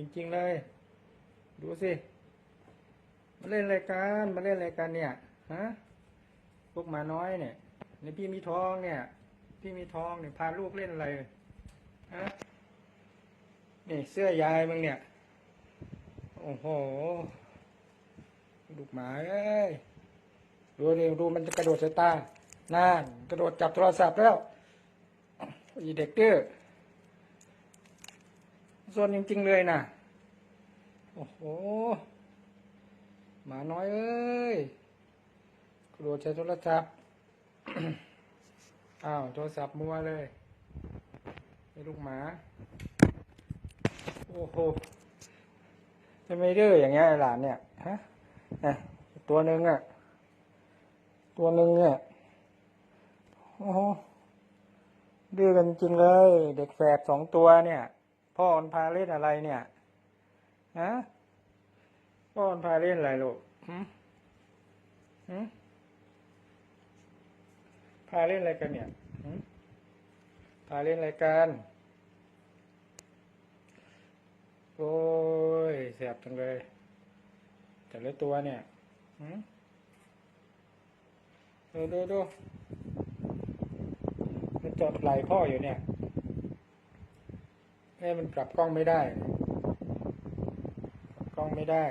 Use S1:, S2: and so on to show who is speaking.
S1: จริง ๆ เลย ดูสิ มาเล่นรายการมาเล่นรายการเนี่ยฮะพวกหมาน้อยเนี่ยในพี่มีทองเนี่ย พี่มีทองเนี่ยพาลูกเล่นอะไรฮะนี่เสื้อยายมึงเนี่ย โอ้โหลูกหมาเอ้ยดูดิดูมันจะกระโดดใส่ตานั่นกระโดดจับโทรศัพท์แล้วอีเด็กดื้อ ส่วนจริง ๆ เลยนะโอ้โหหมาน้อยเอ้ยกระโดดใช้โทรศัพท์อ้าวโทรศัพท์มัวเลยไอ้ลูกหมา โอ้โหทำไม่ดื้ออย่างเงี้ยหลานเนี่ย ฮะนะตัวหนึ่งอะ ตัวหนึ่งเนี่ย โอ้โหดื้อกันจริงเลย เด็กแฝดสองตัวเนี่ย พ่อมันพาเล่นอะไรเนี่ยฮะพ่อมันพาเล่นอะไรลูกหืมหืมพาเล่นอะไรกันเนี่ยหืมพาเล่นอะไรกันโอ้ยแสบจังเลย แต่ละตัวเนี่ยดูดูดูมันจอดไหลพ่ออยู่เนี่ย ให้มันกลับกล้องไม่ได้ กล้องไม่ได้